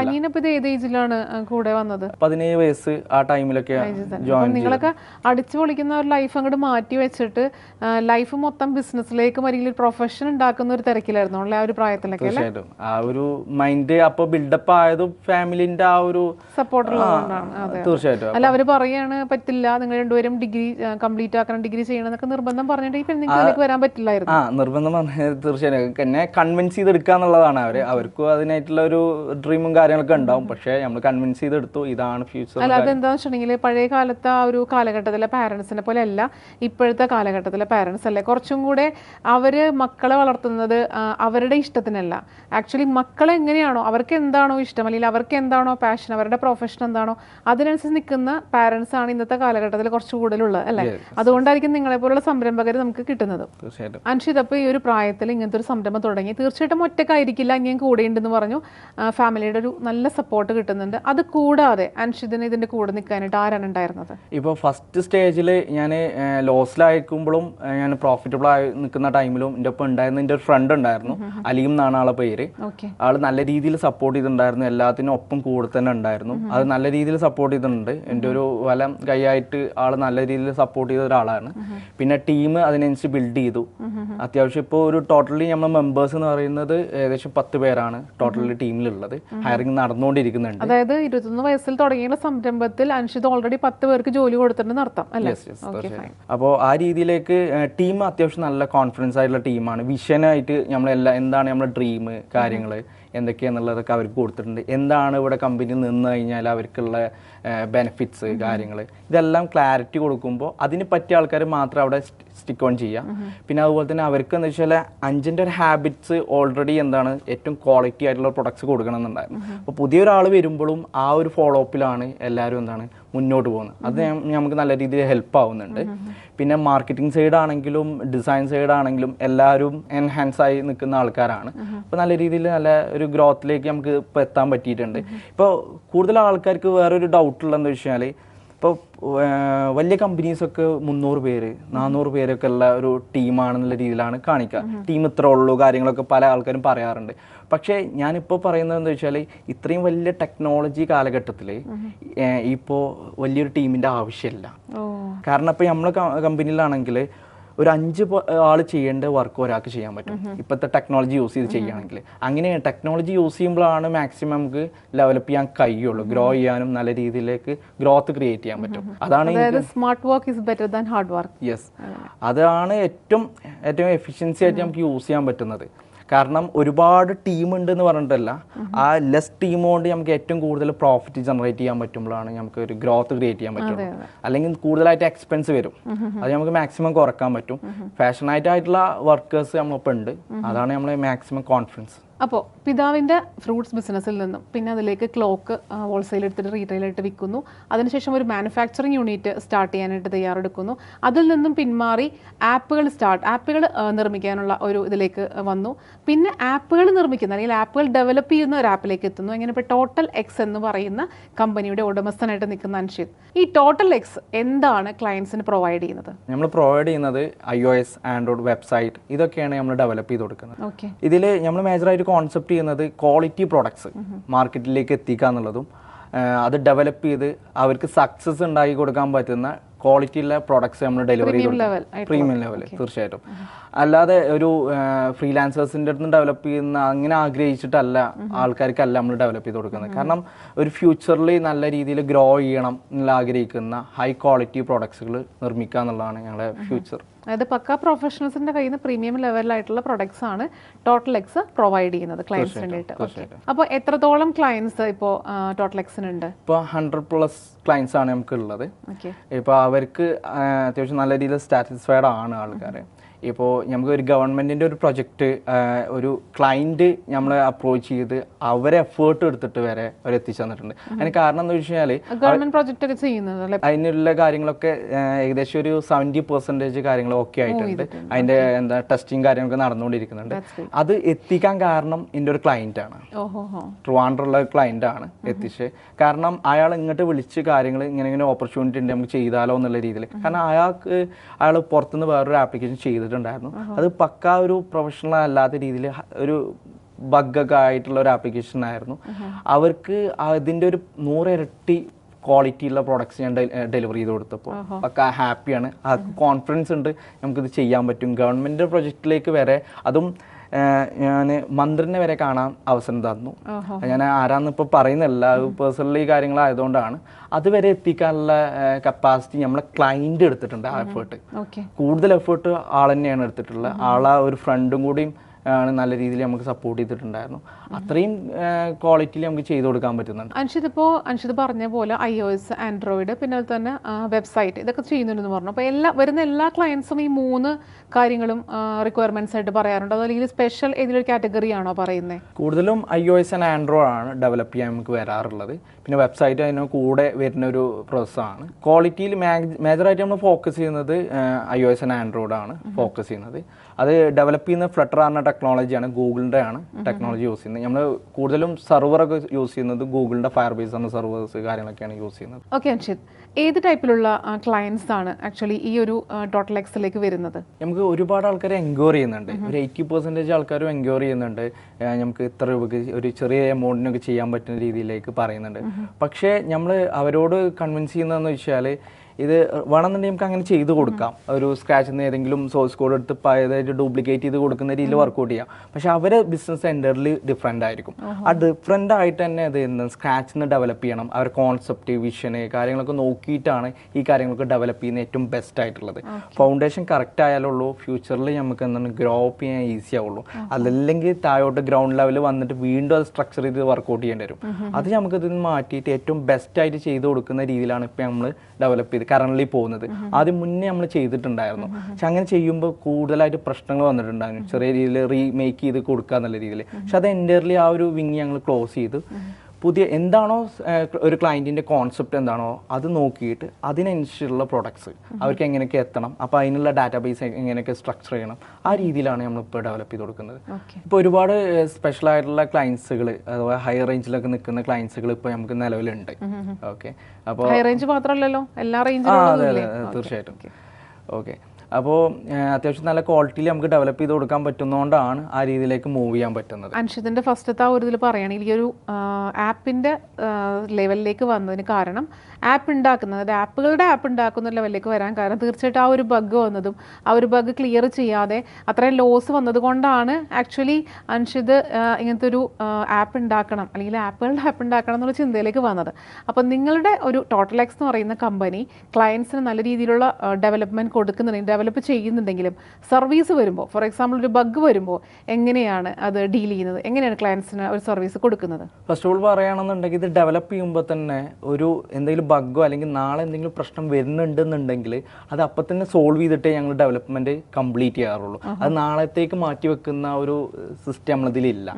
അനിയനപ്പോ ഇത് ഏത് ഏജിലാണ് കൂടെ വന്നത്? പതിനേഴ് വയസ്സ് ആ ടൈമിലൊക്കെ നിങ്ങളൊക്കെ അടിച്ചു പൊളിക്കുന്ന ഒരു ലൈഫ് അങ്ങോട്ട് മാറ്റി വെച്ചിട്ട് ലൈഫ് മൊത്തം ബിസിനസ്സിലേക്ക് അല്ലെങ്കിൽ പ്രൊഫഷൻ ഉണ്ടാക്കുന്ന ഒരു തിരക്കിലായിരുന്നു ആ ഒരു പ്രായത്തിലൊക്കെ തീർച്ചയായിട്ടും. ആ ഒരു മൈൻഡ് അപ്പൊ ബിൽഡപ്പ് ആയതും ഫാമിലിന്റെ ആ ഒരു സപ്പോർട്ട് ഉള്ളതുകൊണ്ടാണ് തീർച്ചയായിട്ടും. അല്ല അവർ പറയാണ് പറ്റില്ല നിങ്ങൾ രണ്ടുപേരും ഡിഗ്രി കംപ്ലീറ്റ് ആക്കണം ഡിഗ്രി ചെയ്യണം എന്നൊക്കെ നിർബന്ധം പറഞ്ഞിട്ട് ഇപ്പൊ പെണ്ണിക്ക് അതിലേക്ക് വരാൻ പറ്റില്ലായിരുന്നു. ആ നിർബന്ധം പറഞ്ഞ തീർച്ചയായിട്ടും. എന്നെ കൺവിൻസ് ചെയ്തെടുക്കുക എന്നുള്ളതാണ് അവർ അവർക്കും അതിനായിട്ടുള്ള ഒരു ഡ്രീമും കാര്യങ്ങളൊക്കെ ഉണ്ടാവും. പക്ഷേ നമ്മൾ കൺവിൻസ് ചെയ്തെടുത്തു. ഇതാണ് ഫ്യൂച്ചർ അല്ല അതെന്താന്ന് വെച്ചിട്ടുണ്ടെങ്കിൽ പഴയ കാലത്തെ ആ ഒരു കാലഘട്ടത്തിലെ പാരൻസിനെ പോലെ അല്ല ഇപ്പോഴത്തെ കാലഘട്ടത്തിലെ പാരൻസ് അല്ലേ? കുറച്ചും കൂടെ അവർ മക്കളെ വളർത്തുന്നത് അവരുടെ ഇഷ്ടത്തിനല്ല. ആക്ച്വലി മക്കളെ എങ്ങനെയാണോ അവർക്ക് എന്താണോ ഇഷ്ടം അല്ലെങ്കിൽ അവർക്ക് എന്താണോ പാഷൻ അവരുടെ പ്രൊഫഷൻ എന്താണോ അതിനനുസരിച്ച് നിൽക്കുന്ന പാരൻസ് ആണ് ഇന്നത്തെ കാലഘട്ടത്തിൽ കുറച്ച് കൂടുതലുള്ളത് അല്ലേ? അതുകൊണ്ടായിരിക്കും നിങ്ങളെ പോലുള്ള സംരംഭകർ നമുക്ക് കിട്ടുന്നത്. അനുഷിത് അൻഷിത് അപ്പോൾ ഈ ഒരു പ്രായത്തിൽ ഇങ്ങനത്തെ ഒരു സംരംഭം തുടങ്ങി. തീർച്ചയായിട്ടും ഒറ്റക്കായിരിക്കില്ല ഇനിയും കൂടെയുണ്ടെന്ന് പറഞ്ഞു ആ, ഒരു നല്ല സപ്പോർട്ട് കിട്ടുന്നുണ്ട്. അത് കൂടാതെ അൻഷിദിന് ഇതിന്റെ കൂടെ നിൽക്കാനായിട്ട് ആരാണ് ഉണ്ടായിരുന്നത്? ഇപ്പോൾ ഫസ്റ്റ് സ്റ്റേജിൽ ഞാൻ ലോസിലായിരിക്കുമ്പോഴും ഞാൻ പ്രോഫിറ്റബിൾ ആയി നിൽക്കുന്ന ടൈമിലും എന്റെ ഒപ്പം ഉണ്ടായിരുന്ന എന്റെ ഒരു ഫ്രണ്ട് ഉണ്ടായിരുന്നു. അലിയും എന്നാണ് ആളെ പേര്. ആൾ നല്ല രീതിയിൽ സപ്പോർട്ട് ചെയ്തിട്ടുണ്ടായിരുന്നു. എല്ലാത്തിനും ഒപ്പം കൂടെ തന്നെ ഉണ്ടായിരുന്നു. അത് നല്ല രീതിയിൽ സപ്പോർട്ട് ചെയ്തിട്ടുണ്ട്. എന്റെ ഒരു വലം കൈയായിട്ട് ആൾ നല്ല രീതിയിൽ സപ്പോർട്ട് ചെയ്ത ഒരാളാണ്. പിന്നെ ടീം അതിനനുസരിച്ച് ബിൽഡ് ചെയ്തു. അത്യാവശ്യം ഇപ്പോൾ ഒരു ടോട്ടലി നമ്മൾ മെമ്പേഴ്സ് എന്ന് പറയുന്നത് ഏകദേശം പത്ത് പേരാണ് ടോട്ടലി ടീമിലുള്ളത് ഹയറിംഗ് നടന്നുകൊണ്ടിരിക്കുന്നുണ്ട്. അതായത് ഇരുപത്തൊന്ന് വയസ്സിൽ തുടങ്ങിയുള്ള സംരംഭത്തിൽ അനുഷിത് ഓൾറെഡി പത്ത് പേർക്ക് ജോലി കൊടുത്തിട്ടുണ്ട് നടത്താം അല്ലേ? അപ്പോൾ ആ രീതിയിലേക്ക് ടീം അത്യാവശ്യം നല്ല കോൺഫിഡൻസ് ആയിട്ടുള്ള ടീമാണ്. വിഷനായിട്ട് നമ്മളെല്ലാം എന്താണ് നമ്മുടെ ഡ്രീം കാര്യങ്ങൾ എന്തൊക്കെയാണെന്നുള്ളതൊക്കെ അവർക്ക് കൊടുത്തിട്ടുണ്ട്. എന്താണ് ഇവിടെ കമ്പനി നിന്ന് കഴിഞ്ഞാൽ അവർക്കുള്ള ബെനിഫിറ്റ്സ് കാര്യങ്ങൾ ഇതെല്ലാം ക്ലാരിറ്റി കൊടുക്കുമ്പോൾ അതിന് പറ്റിയ ആൾക്കാർ മാത്രം അവിടെ സ്റ്റിക്ക് ഓൺ ചെയ്യുക പിന്നെ അതുപോലെ തന്നെ അവർക്ക് എന്ന് വെച്ചാൽ അഞ്ചിന്റെ ഒരു ഹാബിറ്റ്സ് ഓൾറെഡി എന്താണ് ഏറ്റവും ക്വാളിറ്റി ആയിട്ടുള്ള പ്രൊഡക്ട്സ് കൊടുക്കണം എന്നുണ്ടായിരുന്നു. അപ്പോൾ പുതിയൊരാൾ വരുമ്പോഴും ആ ഒരു ഫോളോ അപ്പിലാണ് എല്ലാവരും എന്താണ് മുന്നോട്ട് പോകുന്നത്. അത് നമുക്ക് നല്ല രീതിയിൽ ഹെൽപ്പ് ആവുന്നുണ്ട്. പിന്നെ മാർക്കറ്റിംഗ് സൈഡ് ആണെങ്കിലും ഡിസൈൻ സൈഡ് ആണെങ്കിലും എല്ലാവരും എൻഹാൻസ് ആയി നിൽക്കുന്ന ആൾക്കാരാണ്. അപ്പോൾ നല്ല രീതിയിൽ നല്ല ഒരു ഗ്രോത്തിലേക്ക് നമുക്ക് ഇപ്പോൾ എത്താൻ പറ്റിയിട്ടുണ്ട്. ഇപ്പോൾ കൂടുതൽ ആൾക്കാർക്ക് വേറൊരു ഡൗട്ട് ഉള്ളതെന്ന് വെച്ചാൽ ഇപ്പോൾ വലിയ കമ്പനീസൊക്കെ മുന്നൂറ് പേര് നാനൂറ് പേരൊക്കെ ഉള്ള ഒരു ടീമാണെന്നുള്ള രീതിയിലാണ് കാണിക്കുക. ടീം ഇത്ര ഉള്ളൂ കാര്യങ്ങളൊക്കെ പല ആൾക്കാരും പറയാറുണ്ട്. പക്ഷേ ഞാനിപ്പോൾ പറയുന്നത് എന്താ വെച്ചാൽ ഇത്രയും വലിയ ടെക്നോളജി കാലഘട്ടത്തിൽ ഇപ്പോൾ വലിയൊരു ടീമിന്റെ ആവശ്യമില്ല. കാരണം ഇപ്പോൾ നമ്മളെ കമ്പനിയിലാണെങ്കിൽ ഒരു അഞ്ച് ആൾ ചെയ്യേണ്ട വർക്ക് ഒരാൾക്ക് ചെയ്യാൻ പറ്റും. ഇപ്പോഴത്തെ ടെക്നോളജി യൂസ് ചെയ്ത് ചെയ്യുകയാണെങ്കിൽ. അങ്ങനെ ടെക്നോളജി യൂസ് ചെയ്യുമ്പോഴാണ് മാക്സിമം നമുക്ക് ഡെവലപ്പ് ചെയ്യാൻ കഴിയുള്ളൂ. ഗ്രോ ചെയ്യാനും നല്ല രീതിയിലേക്ക് ഗ്രോത്ത് ക്രിയേറ്റ് ചെയ്യാൻ പറ്റും. അതാണ് smart work is better than hard work yes അതാണ്. ഏറ്റവും ഏറ്റവും എഫിഷ്യൻസി ആയിട്ട് നമുക്ക് യൂസ് ചെയ്യാൻ പറ്റുന്നത്. കാരണം ഒരുപാട് ടീം ഉണ്ട് എന്ന് പറഞ്ഞിട്ടല്ല. ആ ലെസ് ടീം കൊണ്ട് നമുക്ക് ഏറ്റവും കൂടുതൽ പ്രോഫിറ്റ് ജനറേറ്റ് ചെയ്യാൻ പറ്റുമ്പോഴാണ് നമുക്ക് ഒരു ഗ്രോത്ത് ക്രിയേറ്റ് ചെയ്യാൻ പറ്റുള്ളൂ. അല്ലെങ്കിൽ കൂടുതലായിട്ട് എക്സ്പെൻസ് വരും. അത് നമുക്ക് മാക്സിമം കുറയ്ക്കാൻ പറ്റും. ഫാഷനായിട്ടായിട്ടുള്ള വർക്കേഴ്സ് നമ്മളിപ്പോൾ ഉണ്ട്. അതാണ് നമ്മളെ മാക്സിമം കോൺഫിഡൻസ് അപ്പോൾ പിതാവിന്റെ ഫ്രൂട്ട്സ് ബിസിനസ്സിൽ നിന്നും പിന്നെ അതിലേക്ക് ക്ലോക്ക് ഹോൾസെയിൽ എടുത്തിട്ട് റീറ്റെയിലായിട്ട് വിൽക്കുന്നു. അതിനുശേഷം ഒരു മാനുഫാക്ചറിങ് യൂണിറ്റ് സ്റ്റാർട്ട് ചെയ്യാനായിട്ട് തയ്യാറെടുക്കുന്നു. അതിൽ നിന്നും പിന്മാറി ആപ്പുകൾ സ്റ്റാർട്ട് ആപ്പുകൾ നിർമ്മിക്കാനുള്ള ഒരു ഇതിലേക്ക് വന്നു. പിന്നെ ആപ്പുകൾ നിർമ്മിക്കുന്ന അല്ലെങ്കിൽ ആപ്പുകൾ ഡെവലപ്പ് ചെയ്യുന്ന ഒരു ആപ്പിലേക്ക് എത്തുന്നു. അങ്ങനെ ഇപ്പോൾ ടോട്ടൽ എക്സ് എന്ന് പറയുന്ന കമ്പനിയുടെ ഉടമസ്ഥനായിട്ട് നിൽക്കുന്ന അൻഷിത് ഈ ടോട്ടൽ എക്സ് എന്താണ് ക്ലയൻസിന് പ്രൊവൈഡ് ചെയ്യുന്നത്? നമ്മൾ പ്രൊവൈഡ് ചെയ്യുന്നത് I O S Android website ഇതൊക്കെയാണ് നമ്മൾ ഡെവലപ്പ് ചെയ്ത് കൊടുക്കുന്നത്. ഓക്കെ ഇതിൽ നമ്മൾ മേജറായിട്ട് കോൺസെപ്റ്റ് ചെയ്യുന്നത് ക്വാളിറ്റി പ്രോഡക്ട്സ് മാർക്കറ്റിലേക്ക് എത്തിക്കുക എന്നുള്ളതും അത് ഡെവലപ്പ് ചെയ്ത് അവർക്ക് സക്സസ് ഉണ്ടാക്കി കൊടുക്കാൻ പറ്റുന്ന ക്വാളിറ്റിയുള്ള പ്രോഡക്ട്സ് നമ്മൾ ഡെലിവറി ചെയ്ത് പ്രീമിയം ലെവൽ തീർച്ചയായിട്ടും. അല്ലാതെ ഒരു ഫ്രീലാൻസേഴ്സിന്റെ അടുത്ത് ഡെവലപ്പ് ചെയ്യുന്ന അങ്ങനെ ആഗ്രഹിച്ചിട്ടല്ല ആൾക്കാർക്കല്ല നമ്മൾ ഡെവലപ്പ് ചെയ്ത് കൊടുക്കുന്നത്. കാരണം ഒരു ഫ്യൂച്ചറിൽ നല്ല രീതിയിൽ ഗ്രോ ചെയ്യണം എന്നുള്ള ആഗ്രഹിക്കുന്ന ഹൈ ക്വാളിറ്റി പ്രോഡക്ട്സുകൾ നിർമ്മിക്കുക എന്നുള്ളതാണ് ഞങ്ങളുടെ ഫ്യൂച്ചർ അതായത് പക്ക പ്രൊഫഷണൽസിന്റെ കയ്യിൽ നിന്ന് പ്രീമിയം ലെവലിലായിട്ടുള്ള പ്രൊഡക്ട്സ് ആണ് ടോട്ടൽ എക്സ് പ്രൊവൈഡ് ചെയ്യുന്നത് ക്ലയൻസിന് വേണ്ടിയിട്ട് തീർച്ചയായിട്ടും. അപ്പോൾ എത്രത്തോളം ക്ലയൻസ് ഇപ്പോൾ ടോട്ടൽ എക്സിനുണ്ട് ഇപ്പോൾ ഹൺഡ്രഡ് പ്ലസ് ക്ലയൻസ് ആണ് നമുക്ക് ഉള്ളത് ഇപ്പോൾ അവർക്ക് അത്യാവശ്യം നല്ല രീതിയിൽ സാറ്റിസ്ഫൈഡ് ആണ് ആൾക്കാർ ഇപ്പോൾ നമുക്ക് ഒരു ഗവൺമെന്റിന്റെ ഒരു പ്രൊജക്റ്റ് ഒരു ക്ലയന്റ് നമ്മളെ അപ്രോച്ച് ചെയ്ത് അവരെ എഫേർട്ട് എടുത്തിട്ട് വരെ അവർ എത്തിച്ചു തന്നിട്ടുണ്ട്. അതിന് കാരണം എന്താ വെച്ച് കഴിഞ്ഞാൽ ഗവൺമെന്റ് പ്രോജക്റ്റ് ഒക്കെ ചെയ്യുന്നത് അതിനുള്ള കാര്യങ്ങളൊക്കെ ഏകദേശം ഒരു സെവന്റി പെർസെന്റേജ് കാര്യങ്ങൾ ഓക്കെ ആയിട്ടുണ്ട്. അതിന്റെ എന്താ ടെസ്റ്റിംഗ് കാര്യങ്ങളൊക്കെ നടന്നുകൊണ്ടിരിക്കുന്നുണ്ട്. അത് എത്തിക്കാൻ കാരണം എന്റെ ഒരു ക്ലയന്റ് ആണ്. ട്രിവാൻഡ്രുള്ള ക്ലയന്റ് ആണ് എത്തിച്ച്. കാരണം അയാൾ ഇങ്ങോട്ട് വിളിച്ച് കാര്യങ്ങൾ ഇങ്ങനെ ഇങ്ങനെ ഓപ്പർച്യൂണിറ്റി ഉണ്ട് നമുക്ക് ചെയ്താലോ എന്നുള്ള രീതിയിൽ. കാരണം അയാൾക്ക് അയാൾ പുറത്തുനിന്ന് വേറൊരു ആപ്ലിക്കേഷൻ ചെയ്തിട്ടുണ്ടായിരുന്നു. അത് പക്ക ഒരു പ്രൊഫഷണൽ അല്ലാത്ത രീതിയിൽ ഒരു ബഗ്ഗൊക്കെ ആയിട്ടുള്ള ഒരു ആപ്ലിക്കേഷൻ ആയിരുന്നു. അവർക്ക് അതിന്റെ ഒരു നൂറ് ഇരട്ടി ക്വാളിറ്റിയുള്ള പ്രോഡക്ട്സ് ഞാൻ ഡെലിവറി ചെയ്ത് കൊടുത്തപ്പോൾ ഒക്കെ ഹാപ്പിയാണ് ആ കോൺഫിഡൻസ് ഉണ്ട് നമുക്കിത് ചെയ്യാൻ പറ്റും. ഗവൺമെന്റ് പ്രൊജക്റ്റിലേക്ക് വരെ അതും ഞാൻ മന്ത്രിനെ വരെ കാണാൻ അവസരം തന്നു. ഞാൻ ആരാന്ന് ഇപ്പോൾ പറയുന്നില്ല. പേഴ്സണലി കാര്യങ്ങളായതുകൊണ്ടാണ് അതുവരെ എത്തിക്കാനുള്ള കപ്പാസിറ്റി നമ്മളെ ക്ലൈന്റ് എടുത്തിട്ടുണ്ട് ആ എഫേർട്ട് കൂടുതൽ എഫേർട്ട് ആൾ തന്നെയാണ് എടുത്തിട്ടുള്ളത് ആളെ ഒരു ഫ്രണ്ടും കൂടിയും ആണ് നല്ല രീതിയിൽ നമുക്ക് സപ്പോർട്ട് ചെയ്തിട്ടുണ്ടായിരുന്നു. അത്രയും ക്വാളിറ്റിയിൽ നമുക്ക് ചെയ്തു കൊടുക്കാൻ പറ്റുന്നുണ്ട്. അൻഷിത് ഇപ്പോൾ അൻഷിത് പറഞ്ഞ പോലെ ഐ ഒ എസ് ആൻഡ്രോയിഡ് പിന്നെ അതുപോലെ തന്നെ വെബ്സൈറ്റ് ഇതൊക്കെ ചെയ്യുന്നുണ്ടെന്ന് പറഞ്ഞു. അപ്പോൾ എല്ലാ വരുന്ന എല്ലാ ക്ലയൻസും ഈ മൂന്ന് കാര്യങ്ങളും റിക്വയർമെന്റ്സ് ആയിട്ട് പറയാറുണ്ട്. അതോ അല്ലെങ്കിൽ സ്പെഷ്യൽ ഏതെങ്കിലും ഒരു കാറ്റഗറി ആണോ പറയുന്നത് കൂടുതലും I O S and android ആണ് ഡെവലപ്പ് ചെയ്യാൻ നമുക്ക് വരാറുള്ളത്. പിന്നെ വെബ്സൈറ്റ് അതിന് കൂടെ വരുന്ന ഒരു പ്രോസസ്സാണ് ക്വാളിറ്റിയിൽ മേജറായിട്ട് നമ്മൾ ഫോക്കസ് ചെയ്യുന്നത് I O S and android ആണ് ഫോക്കസ് ചെയ്യുന്നത്. അത് ഡെവലപ്പ് ചെയ്യുന്ന ഫ്ലട്ടർ എന്ന ടെക്നോളജിയാണ് ഗൂഗിളിന്റെ ആണ് ടെക്നോളജി യൂസ് ചെയ്യുന്നത്. നമ്മൾ കൂടുതലും സെർവറൊക്കെ യൂസ് ചെയ്യുന്നത് ഗൂഗിളിന്റെ ഫയർ ബേസ് എന്ന സെർവേഴ്സ് കാര്യങ്ങളൊക്കെയാണ് യൂസ് ചെയ്യുന്നത്. ഓക്കെ അൻഷിത്. ഏത് ടൈപ്പിലുള്ള ക്ലയൻസ് ആണ് ആക്ച്വലി ഈ ഒരു ഡോട്ട് ലെക്സിലേക്ക് വരുന്നത്? നമുക്ക് ഒരുപാട് ആൾക്കാർ എൻക്വയറി ചെയ്യുന്നുണ്ട്. ഒരു എയ്റ്റി പെർസെന്റേജ് ആൾക്കാരും എൻക്വയറി ചെയ്യുന്നുണ്ട്. നമുക്ക് ഇത്ര രൂപയ്ക്ക് ഒരു ചെറിയ എമൗണ്ടിനൊക്കെ ചെയ്യാൻ പറ്റുന്ന രീതിയിലേക്ക് പറയുന്നുണ്ട്. പക്ഷേ നമ്മൾ അവരോട് കൺവിൻസ് ചെയ്യുന്നതെന്ന് വെച്ചാൽ ഇത് വേണമെന്നുണ്ടെങ്കിൽ നമുക്ക് അങ്ങനെ ചെയ്ത് കൊടുക്കാം. ഒരു സ്ക്രാച്ചിൽ നിന്ന് ഏതെങ്കിലും സോഴ്സ് കോഡ് എടുത്ത് പഴയതായിട്ട് ഡ്യൂപ്ലിക്കേറ്റ് ചെയ്ത് കൊടുക്കുന്ന രീതിയിൽ വർക്കൗട്ട് ചെയ്യാം. പക്ഷെ അവരെ ബിസിനസ് എന്റർലി ഡിഫറെന്റ് ആയിരിക്കും. ആ ഡിഫറെന്റ് ആയിട്ട് തന്നെ ഇത് സ്ക്രാച്ചിൽ നിന്ന് ഡെവലപ്പ് ചെയ്യണം. അവരുടെ കോൺസെപ്റ്റ് വിഷന് കാര്യങ്ങളൊക്കെ നോക്കിയിട്ടാണ് ഈ കാര്യങ്ങളൊക്കെ ഡെവലപ്പ് ചെയ്യുന്ന ഏറ്റവും ബെസ്റ്റ് ആയിട്ടുള്ളത്. ഫൗണ്ടേഷൻ കറക്റ്റ് ആയാലുള്ളൂ. ഫ്യൂച്ചറിൽ നമുക്ക് എന്താണ് ഗ്രോ അപ്പ് ചെയ്യാൻ ഈസി ആവുള്ളൂ. അതല്ലെങ്കിൽ താഴോട്ട് ഗ്രൗണ്ട് ലെവൽ വന്നിട്ട് വീണ്ടും അത് സ്ട്രക്ചർ ചെയ്ത് വർക്കൗട്ട് ചെയ്യേണ്ടി വരും. അത് നമുക്ക് ഇതിന് മാറ്റിയിട്ട് ഏറ്റവും ബെസ്റ്റ് ആയിട്ട് ചെയ്ത് കൊടുക്കുന്ന രീതിയിലാണ് ഇപ്പം നമ്മൾ ഡെവലപ്പ് ചെയ്ത് കറണ്ട്ലി പോകുന്നത്. ആദ്യം മുന്നേ നമ്മൾ ചെയ്തിട്ടുണ്ടായിരുന്നു. പക്ഷെ അങ്ങനെ ചെയ്യുമ്പോൾ കൂടുതലായിട്ട് പ്രശ്നങ്ങൾ വന്നിട്ടുണ്ടായിരുന്നു. ചെറിയ രീതിയിൽ റീമേക്ക് ചെയ്ത് കൊടുക്കുക എന്നുള്ള രീതിയിൽ പക്ഷെ അത് എന്റർലി ആ ഒരു വിങ് ഞങ്ങൾ ക്ലോസ് ചെയ്തു. പുതിയ എന്താണോ ഒരു ക്ലയന്റിന്റെ കോൺസെപ്റ്റ് എന്താണോ അത് നോക്കിയിട്ട് അതിനനുസരിച്ചുള്ള പ്രൊഡക്ട്സ് അവർക്ക് എങ്ങനെയൊക്കെ എത്തണം അപ്പോൾ അതിനുള്ള ഡാറ്റാബേസ് എങ്ങനെയൊക്കെ സ്ട്രക്ചർ ചെയ്യണം ആ രീതിയിലാണ് നമ്മളിപ്പോൾ ഡെവലപ്പ് ചെയ്ത് കൊടുക്കുന്നത്. ഇപ്പോൾ ഒരുപാട് സ്പെഷ്യൽ ആയിട്ടുള്ള ക്ലയൻസുകൾ അഥവാ ഹൈ റേഞ്ചിലൊക്കെ നിൽക്കുന്ന ക്ലയൻസുകൾ ഇപ്പോൾ നമുക്ക് നിലവിലുണ്ട്. ഓക്കെ അപ്പോൾ ഹൈ റേഞ്ച് മാത്രമല്ലല്ലോ? എല്ലാ റേഞ്ചിലും തീർച്ചയായിട്ടും. ഓക്കെ അപ്പോൾ അത്യാവശ്യം നല്ല ക്വാളിറ്റിയിൽ നമുക്ക് ഡെവലപ്പ് ചെയ്ത് കൊടുക്കാൻ പറ്റുന്നതുകൊണ്ടാണ് ആ രീതിയിലേക്ക് മൂവ് ചെയ്യാൻ പറ്റുന്നത്. അൻഷിതിന്റെ ഫസ്റ്റത്തെ ആ ഒരു ഇതിൽ പറയുകയാണെങ്കിൽ ഈ ഒരു ആപ്പിന്റെ ലെവലിലേക്ക് വന്നതിന് കാരണം ആപ്പ് ഉണ്ടാക്കുന്നത് അതായത് ആപ്പുകളുടെ ആപ്പ് ഉണ്ടാക്കുന്ന ലെവലിലേക്ക് വരാൻ കാരണം തീർച്ചയായിട്ടും ആ ഒരു ബഗ് വന്നതും ആ ഒരു ബഗ് ക്ലിയർ ചെയ്യാതെ അത്രയും ലോസ് വന്നതുകൊണ്ടാണ് ആക്ച്വലി അൻഷിത് ഇങ്ങനത്തെ ഒരു ആപ്പ് ഉണ്ടാക്കണം അല്ലെങ്കിൽ ആപ്പുകളുടെ ആപ്പ് ഉണ്ടാക്കണം എന്നുള്ള ചിന്തയിലേക്ക് വന്നത്. അപ്പം നിങ്ങളുടെ ഒരു ടോട്ടൽ എക്സ് എന്ന് പറയുന്ന കമ്പനി ക്ലയൻസിന് നല്ല രീതിയിലുള്ള ഡെവലപ്മെന്റ് കൊടുക്കുന്നുണ്ടെങ്കിൽ ഡെവലപ്പ് ചെയ്യുന്നുണ്ടെങ്കിലും സർവീസ് വരുമ്പോൾ ഫോർ എക്സാമ്പിൾ ഒരു ബഗ് വരുമ്പോൾ എങ്ങനെയാണ് അത് ഡീൽ ചെയ്യുന്നത്? എങ്ങനെയാണ് ക്ലയൻസിന് ഒരു സർവീസ് കൊടുക്കുന്നത്? ഫസ്റ്റ് ഓഫ് ഓൾ പറയുകയാണെന്നുണ്ടെങ്കിൽ ഇത് ഡെവലപ്പ് ചെയ്യുമ്പോൾ തന്നെ ഒരു എന്തെങ്കിലും ബഗ്ഗോ അല്ലെങ്കിൽ നാളെ എന്തെങ്കിലും പ്രശ്നം വരുന്നുണ്ടെന്നുണ്ടെങ്കിൽ അത് അപ്പം തന്നെ സോൾവ് ചെയ്തിട്ടേ ഞങ്ങൾ ഡെവലപ്മെന്റ് കംപ്ലീറ്റ് ചെയ്യാറുള്ളൂ. അത് നാളത്തേക്ക് മാറ്റി വെക്കുന്ന ഒരു സിസ്റ്റം നമ്മളിതിലില്ല.